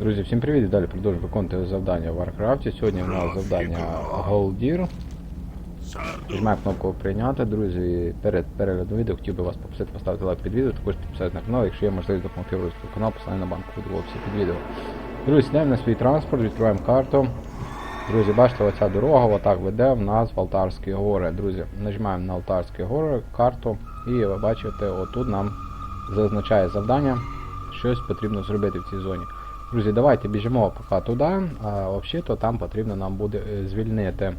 Друзі, всім привіт! Далі продовжую виконувати завдання в Варкрафті. Сьогодні у нас завдання Голдір. Нажимаємо кнопку прийняти, друзі. Перед переглядом відео хотів би вас попросити поставити лайк під відео, також підписатися на канал, якщо є можливість допомогти розвитку каналу, посилання на банку буде в описі під відео. Друзі, сідаємо на свій транспорт, відкриваємо карту. Друзі, бачите, оця дорога отак веде в нас в Алтарські гори. Друзі, нажимаємо на Алтарські гори карту і ви бачите, отут нам зазначає завдання, щось потрібно зробити в цій зоні. Друзі, давайте біжимо поки туди, а взагалі-то там потрібно нам буде е, звільнити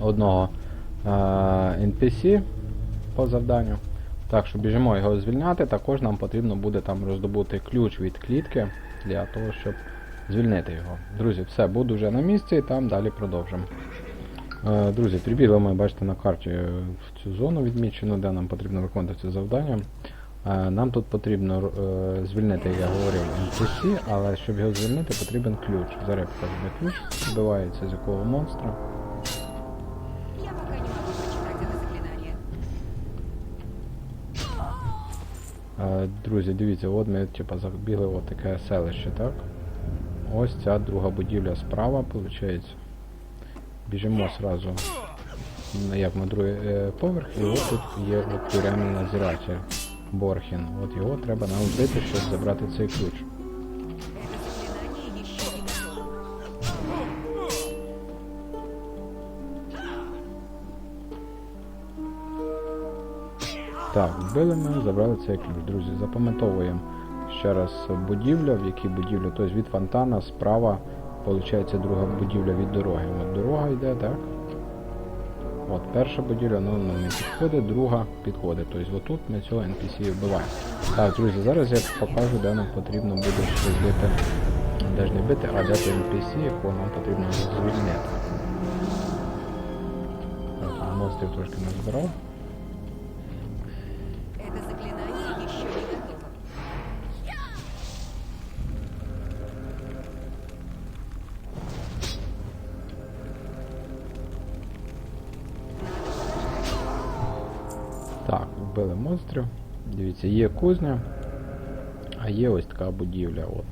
одного е, NPC по завданню. Так що біжимо його звільняти, також нам потрібно буде там роздобути ключ від клітки для того, щоб звільнити його. Друзі, все, буду вже на місці і там далі продовжимо. Е, Друзі, прибігли ми, бачите, на карті е, в цю зону відмічену, де нам потрібно виконувати це завдання. Е, Нам тут потрібно е, звільнити, як я говорив, NPC, але щоб його звільнити, потрібен ключ. Зараз я покажу, де ключ збивається з якого монстра. Е, Друзі, дивіться, от ми типа, забігли в таке селище, так? Ось ця друга будівля справа, виходить. Біжимо сразу на- як на другий поверх, і от тут є от тюремний надзиратель Борхін. От його треба нам щоб забрати цей ключ. Так, вбили ми, забрали цей ключ. Друзі, запам'ятовуємо ще раз будівля, в якій будівля, тобто від фонтана справа, виходить друга будівля від дороги. От дорога йде, так? От перша будівля, ну, не підходить, друга підходить. Тобто отут ми цього NPC вбиваємо. Так, друзі, зараз я покажу, де нам потрібно буде щось бити. Де ж не бити, а де той NPC, якого нам потрібно звільнити. Монстрів трошки не збирав. Так, вбили монстрів. Дивіться, є кузня, а є ось така будівля. От.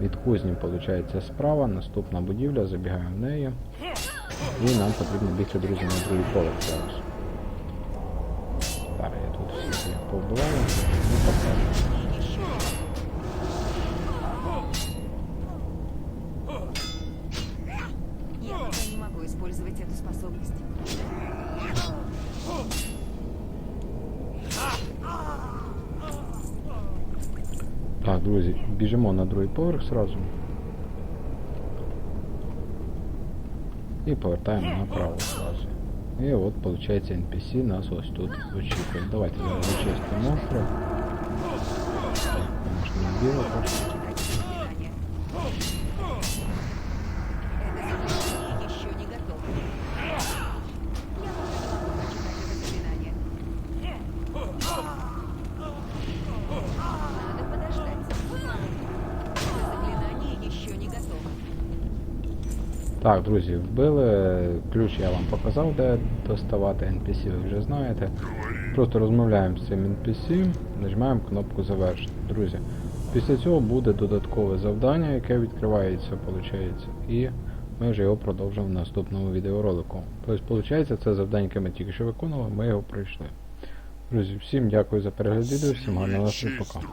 Від кузні, виходить, справа, наступна будівля, забігаємо в неї. І нам потрібно бігти, друзі, на другий поверх зараз. Зараз я тут всіх їх повбиваю і покажу. Я пока не могу использовать эту способность. Так, друзі, біжимо на другий поверх зразу. І повертаємо направо зразу. І от, виходить, NPC нас ось тут очікує. Давайте зараз зачистимо монстра. Так, конечно, не біло трошки. Так, друзі, вбили. Ключ я вам показав, де доставати NPC, ви вже знаєте. Просто розмовляємо з цим NPC, нажимаємо кнопку завершити. Друзі, після цього буде додаткове завдання, яке відкривається, виходить, і ми вже його продовжимо в наступному відеоролику. Тобто, виходить, це завдання, яке ми тільки що виконували, ми його пройшли. Друзі, всім дякую за перегляд відео, всім гарного настрою, пока.